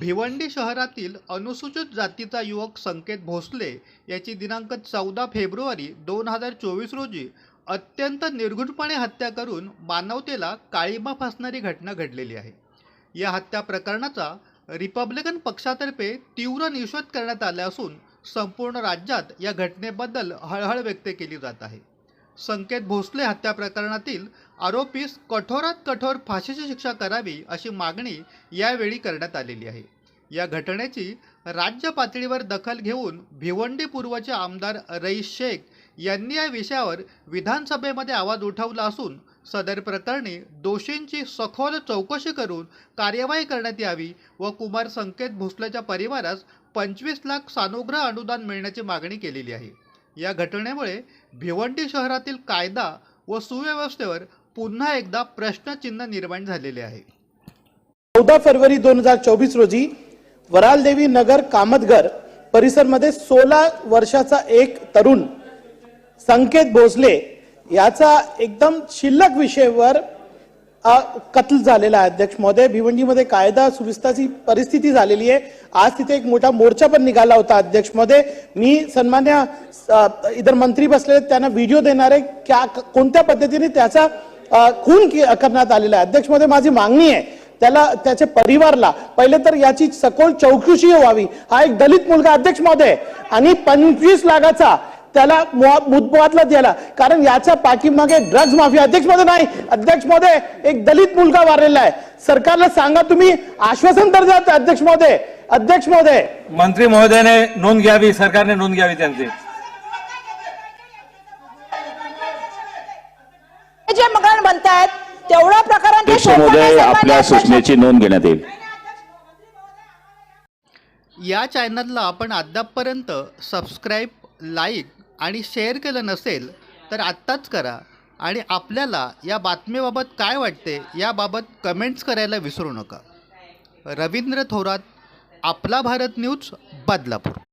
भिवंडी शहरातील अनुसूचित जातीचा युवक संकेत भोसले याची दिनांक चौदा फेब्रुवारी दोन हजार चोवीस रोजी अत्यंत निर्घुणपणे हत्या करून मानवतेला काळीमा फासणारी घटना घडलेली आहे. या हत्या प्रकरणाचा रिपब्लिकन पक्षातर्फे तीव्र निषेध करण्यात आला असून संपूर्ण राज्यात या घटनेबद्दल हळहळ व्यक्त केली जात आहे. संकेत भोसले हत्या प्रकरणातील आरोपीस कठोरात कठोर फाशीची शिक्षा करावी अशी मागणी यावेळी करण्यात आलेली आहे. या घटनेची राज्य पातळीवर दखल घेऊन भिवंडी पूर्वचे आमदार रईस शेख यांनी या विषयावर विधानसभेमध्ये आवाज उठवला असून सदर प्रकरणी दोषींची सखोल चौकशी करून कार्यवाही करण्यात यावी व कुमार संकेत भोसलेच्या परिवारास पंचवीस लाख सानुग्रह अनुदान मिळण्याची मागणी केलेली आहे. या घटनेमुळे भिवंडी शहरातील कायदा व सुव्यवस्थेवर पुन्हा एकदा प्रश्नचिन्ह निर्माण झालेले आहे. चौदा फरवरी दोन हजार चोवीस रोजी वरालदेवी नगर कामतगर परिसरमध्ये सोळा वर्षाचा एक तरुण संकेत भोसले याचा एकदम शिल्लक विषयवर कत्ल झालेला आहे. अध्यक्ष महोदय भिवंडीमध्ये कायदा सुविस्ताची परिस्थिती झालेली आहे. आज तिथे एक मोठा मोर्चा पण निघाला होता अध्यक्ष महोदय. मी सन्मान्य इतर मंत्री बसलेले त्यांना व्हिडिओ देणार आहे. क्या कोणत्या पद्धतीने त्याचा खून करण्यात आलेला आहे? अध्यक्ष महोदय माझी मागणी आहे. त्याला त्याच्या परिवारला पहिले तर याची सखोल चौकशी व्हावी. हा एक दलित मुलगा अध्यक्ष महोदय. आणि पंचवीस लाखाचा त्याला मुदबातला द्यायला. कारण याच्या पाठीमागे ड्रग्ज माफिया अध्यक्ष महोदय नाही. अध्यक्ष महोदय एक दलित मुलगा वारलेला आहे. सरकारला सांगा तुम्ही आश्वासन तर द्या अध्यक्ष महोदय अध्यक्ष महोदय मंत्री महोदयाने नोंद घ्यावी सरकारने नोंद घ्यावी त्यांची. जे मकान बनतायत तेवढ्या प्रकारांचे महोदय आपल्या सूचनेची नोंद घेण्यात येईल. या चॅनलला आपण अद्यापपर्यंत सबस्क्राईब लाईक आणि शेअर केलं नसेल तर आत्ताच करा. आणि आपल्याला या बातमीबाबत काय वाटते याबाबत कमेंट्स करायला विसरू नका. रवींद्र थोरात आपला भारत न्यूज बदलापूर.